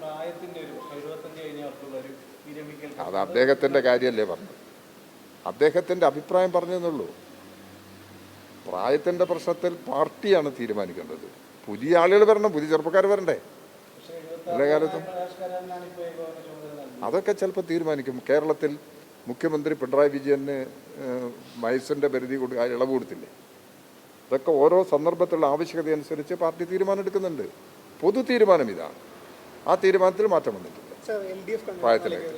പ്രായത്തിന്റെ അത് അദ്ദേഹത്തിന്റെ കാര്യല്ലേ പറഞ്ഞു അദ്ദേഹത്തിന്റെ അഭിപ്രായം പറഞ്ഞെന്നുള്ളൂ. പ്രായത്തിന്റെ പ്രശ്നത്തിൽ പാർട്ടിയാണ് തീരുമാനിക്കേണ്ടത്. പുതിയ ആളുകൾ വരണം പുതിയ ചെറുപ്പക്കാർ വരണ്ടേ? എല്ലാ കാലത്തും. അതൊക്കെ ചിലപ്പോൾ തീരുമാനിക്കും. കേരളത്തിൽ മുഖ്യമന്ത്രി പിണറായി വിജയന് മൈസിന്റെ പരിധി കൊടു ഇളവ് കൊടുത്തില്ലേ? ഇതൊക്കെ ഓരോ സന്ദർഭത്തിലുള്ള ആവശ്യകത അനുസരിച്ച് പാർട്ടി തീരുമാനം എടുക്കുന്നുണ്ട് പൊതു തീരുമാനം ഇതാണ്. ആ തീരുമാനത്തിൽ മാറ്റം വന്നിട്ടില്ല. പ്രായത്തിലേക്ക്.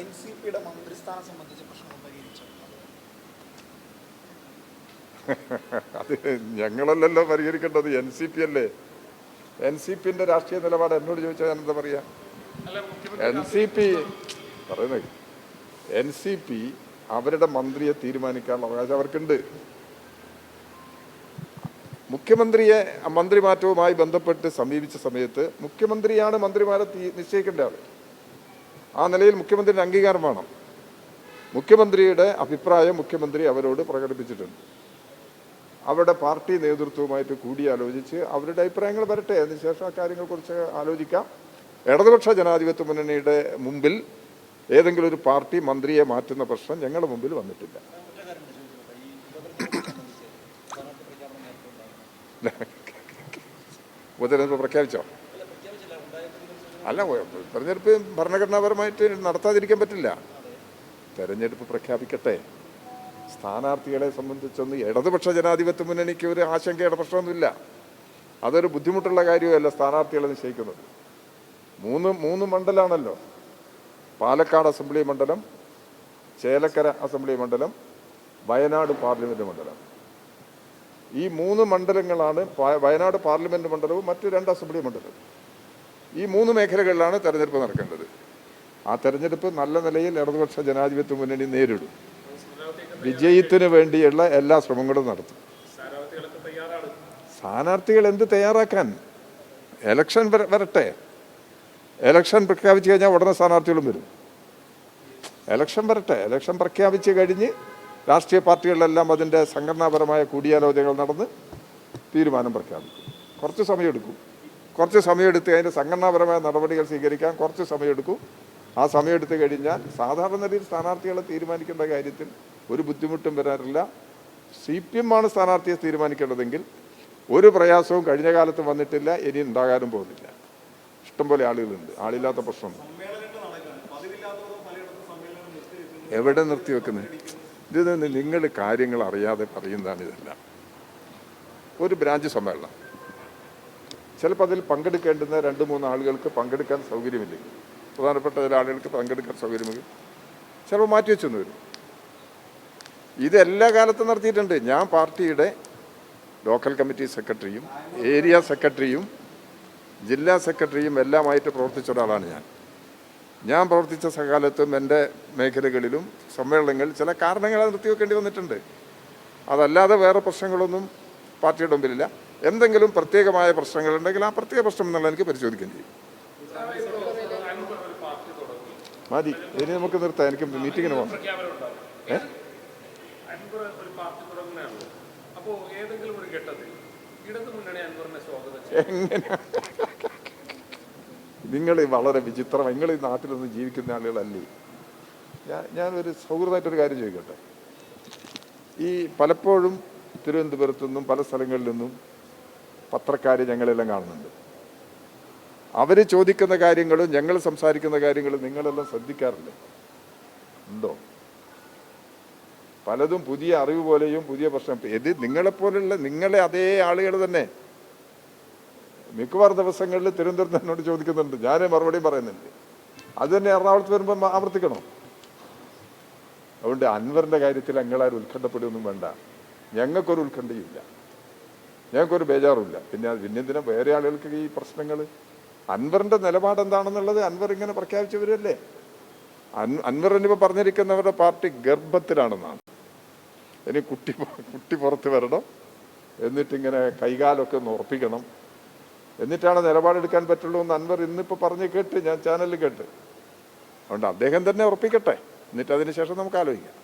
എൻ സി പിയുടെ മന്ത്രിസ്ഥാനം സംബന്ധിച്ച പ്രശ്നം അത് ഞങ്ങളല്ലല്ലോ പരിഹരിക്കേണ്ടത്. എൻ സി പി അല്ലേ? എൻ സി പിന്റെ രാഷ്ട്രീയ നിലപാട് എന്നോട് ചോദിച്ചാൽ ഞാൻ എന്താ പറയാ? എൻ സി പി പറയുന്നത് എൻ സി പി അവരുടെ മന്ത്രിയെ തീരുമാനിക്കാനുള്ള അവകാശം അവർക്കുണ്ട്. മുഖ്യമന്ത്രിയെ മന്ത്രിമാറ്റവുമായി ബന്ധപ്പെട്ട് സമീപിച്ച സമയത്ത് മുഖ്യമന്ത്രിയാണ് മന്ത്രിമാരെ നിശ്ചയിക്കേണ്ട ആൾ ആ നിലയിൽ മുഖ്യമന്ത്രിയുടെ അംഗീകാരം വേണം. മുഖ്യമന്ത്രിയുടെ അഭിപ്രായം മുഖ്യമന്ത്രി അവരോട് പ്രകടിപ്പിച്ചിട്ടുണ്ട്. അവരുടെ പാർട്ടി നേതൃത്വവുമായിട്ട് കൂടിയാലോചിച്ച് അവരുടെ അഭിപ്രായങ്ങൾ വരട്ടെ. അതിനുശേഷം ആ കാര്യങ്ങളെക്കുറിച്ച് ആലോചിക്കാം. ഇടതുപക്ഷ ജനാധിപത്യ മുന്നണിയുടെ മുമ്പിൽ ഏതെങ്കിലും ഒരു പാർട്ടി മന്ത്രിയെ മാറ്റുന്ന പ്രശ്നം ഞങ്ങളുടെ മുമ്പിൽ വന്നിട്ടില്ല. ഉപതെരഞ്ഞെടുപ്പ് പ്രഖ്യാപിച്ചോ? അല്ല തെരഞ്ഞെടുപ്പ് ഭരണഘടനാപരമായിട്ട് നടത്താതിരിക്കാൻ പറ്റില്ല. തെരഞ്ഞെടുപ്പ് പ്രഖ്യാപിക്കട്ടെ. സ്ഥാനാർത്ഥികളെ സംബന്ധിച്ചൊന്നും ഇടതുപക്ഷ ജനാധിപത്യ മുന്നണിക്ക് ഒരു ആശങ്കയുടെ പ്രശ്നമൊന്നുമില്ല. അതൊരു ബുദ്ധിമുട്ടുള്ള കാര്യമല്ല സ്ഥാനാർത്ഥികളെ നിശ്ചയിക്കുന്നത്. മൂന്ന് മൂന്ന് മണ്ഡലമാണല്ലോ പാലക്കാട് അസംബ്ലി മണ്ഡലം ചേലക്കര അസംബ്ലി മണ്ഡലം വയനാട് പാർലമെന്റ് മണ്ഡലം. ഈ മൂന്ന് മണ്ഡലങ്ങളാണ് വയനാട് പാർലമെന്റ് മണ്ഡലവും മറ്റ് രണ്ട് അസംബ്ലി മണ്ഡലവും. ഈ മൂന്ന് മേഖലകളിലാണ് തെരഞ്ഞെടുപ്പ് നടക്കേണ്ടത്. ആ തെരഞ്ഞെടുപ്പ് നല്ല നിലയിൽ ഇടതുപക്ഷ ജനാധിപത്യ മുന്നണി നേരിടും. വിജയത്തിന് വേണ്ടിയുള്ള എല്ലാ ശ്രമങ്ങളും നടത്തും. സ്ഥാനാർത്ഥികൾ എന്ത് തയ്യാറാക്കാൻ? എലക്ഷൻ വരട്ടെ. എലക്ഷൻ പ്രഖ്യാപിച്ചു കഴിഞ്ഞാൽ ഉടനെ സ്ഥാനാർത്ഥികളും വരും. എലക്ഷൻ വരട്ടെ. എലക്ഷൻ പ്രഖ്യാപിച്ച് കഴിഞ്ഞ് രാഷ്ട്രീയ പാർട്ടികളിലെല്ലാം അതിന്റെ സംഘടനാപരമായ കൂടിയാലോചനകൾ നടന്ന് തീരുമാനം പ്രഖ്യാപിക്കും. കുറച്ച് സമയമെടുക്കും. കുറച്ച് സമയമെടുത്ത് അതിന്റെ സംഘടനാപരമായ നടപടികൾ സ്വീകരിക്കാൻ കുറച്ച് സമയമെടുക്കും. ആ സമയമെടുത്ത് കഴിഞ്ഞാൽ സാധാരണ നിലയിൽ സ്ഥാനാർത്ഥികളെ തീരുമാനിക്കേണ്ട കാര്യത്തിൽ ഒരു ബുദ്ധിമുട്ടും വരാറില്ല. സി പി എം ആണ് സ്ഥാനാർത്ഥിയെ തീരുമാനിക്കേണ്ടതെങ്കിൽ ഒരു പ്രയാസവും കഴിഞ്ഞ കാലത്ത് വന്നിട്ടില്ല ഇനി ഉണ്ടാകാനും പോകുന്നില്ല. ഇഷ്ടംപോലെ ആളുകളുണ്ട്. ആളില്ലാത്ത പ്രശ്നം എവിടെ നിർത്തി വെക്കുന്നത് ഇത് നിങ്ങൾ കാര്യങ്ങൾ അറിയാതെ പറയുന്നതാണ് ഇതെല്ലാം. ഒരു ബ്രാഞ്ച് സമ്മേളനം. ചിലപ്പോൾ അതിൽ പങ്കെടുക്കേണ്ടുന്ന രണ്ട് മൂന്ന് ആളുകൾക്ക് പങ്കെടുക്കാൻ സൗകര്യമില്ല? പ്രധാനപ്പെട്ട ചില ആളുകൾക്ക് പങ്കെടുക്കാൻ സൗകര്യമില്ല. ചിലപ്പോൾ മാറ്റി വെച്ചെന്ന് വരും. ഇത് എല്ലാ കാലത്തും നടത്തിയിട്ടുണ്ട്. ഞാൻ പാർട്ടിയുടെ ലോക്കൽ കമ്മിറ്റി സെക്രട്ടറിയും ഏരിയ സെക്രട്ടറിയും ജില്ലാ സെക്രട്ടറിയും എല്ലാമായിട്ട് പ്രവർത്തിച്ച ഒരാളാണ് ഞാൻ. ഞാൻ പ്രവർത്തിച്ച സകാലത്തും എന്റെ മേഖലകളിലും സമ്മേളനങ്ങൾ ചില കാരണങ്ങളെ നിർത്തിവെക്കേണ്ടി വന്നിട്ടുണ്ട്. അതല്ലാതെ വേറെ പ്രശ്നങ്ങളൊന്നും പാർട്ടിയുടെ മുമ്പിലില്ല. എന്തെങ്കിലും പ്രത്യേകമായ പ്രശ്നങ്ങളുണ്ടെങ്കിൽ ആ പ്രത്യേക പ്രശ്നം എന്നുള്ള എനിക്ക് പരിശോധിക്കുകയും ചെയ്യും മതി. ഇനി നമുക്ക് നിർത്താം. എനിക്ക് മീറ്റിങ്ങിന് പോകണം ഏ? എങ്ങനെ നിങ്ങൾ വളരെ വിചിത്രം നിങ്ങൾ ഈ നാട്ടിലൊന്നും ജീവിക്കുന്ന ആളുകളല്ലേ? ഞാൻ ഞാനൊരു സൗഹൃദമായിട്ടൊരു കാര്യം ചോദിക്കട്ടെ. ഈ പലപ്പോഴും തിരുവനന്തപുരത്തു നിന്നും പല സ്ഥലങ്ങളിൽ നിന്നും പത്രക്കാർ ഞങ്ങളെല്ലാം കാണുന്നുണ്ട്. അവർ ചോദിക്കുന്ന കാര്യങ്ങളും ഞങ്ങൾ സംസാരിക്കുന്ന കാര്യങ്ങളും നിങ്ങളെല്ലാം ശ്രദ്ധിക്കാറില്ലേ? ഉണ്ടോ? പലതും പുതിയ അറിവ് പോലെയും പുതിയ പ്രശ്നം. ഇത് നിങ്ങളെപ്പോലുള്ള നിങ്ങളെ അതേ ആളുകൾ തന്നെ. മിക്കവാറും ദിവസങ്ങളിൽ തിരുവനന്തപുരത്ത് എന്നോട് ചോദിക്കുന്നുണ്ട്. ഞാൻ മറുപടിയും പറയുന്നുണ്ട് അത് തന്നെ എറണാകുളത്ത് വരുമ്പോൾ ആവർത്തിക്കണം? അതുകൊണ്ട് അൻവറിന്റെ കാര്യത്തിൽ ഞങ്ങളാരും ഉത്കണ്ഠപ്പെടുകയൊന്നും വേണ്ട. ഞങ്ങൾക്കൊരു ഉത്കണ്ഠയില്ല ഞങ്ങൾക്കൊരു ബേജാറുമില്ല. പിന്നെ അത് പിന്നെന്തിനാ? വേറെ ആളുകൾക്ക് ഈ പ്രശ്നങ്ങൾ? അൻവറിന്റെ നിലപാട് എന്താണെന്നുള്ളത് അൻവർ ഇങ്ങനെ പ്രഖ്യാപിച്ചവരല്ലേ അൻ അൻവർ എന്നിപ്പോൾ പറഞ്ഞിരിക്കുന്നവരുടെ പാർട്ടി ഗർഭത്തിലാണെന്നാണ്. ഇനി കുട്ടി കുട്ടി പുറത്ത് വരണം. എന്നിട്ടിങ്ങനെ കൈകാലൊക്കെ ഒന്ന് ഉറപ്പിക്കണം. എന്നിട്ടാണ് നിലപാടെടുക്കാൻ പറ്റുള്ളൂ എന്ന് അൻവർ ഇന്നിപ്പോൾ പറഞ്ഞ് കേട്ട് ഞാൻ ചാനലിൽ കേട്ട്. അതുകൊണ്ട് അദ്ദേഹം തന്നെ ഉറപ്പിക്കട്ടെ. എന്നിട്ട് അതിന് ശേഷം നമുക്ക് ആലോചിക്കാം.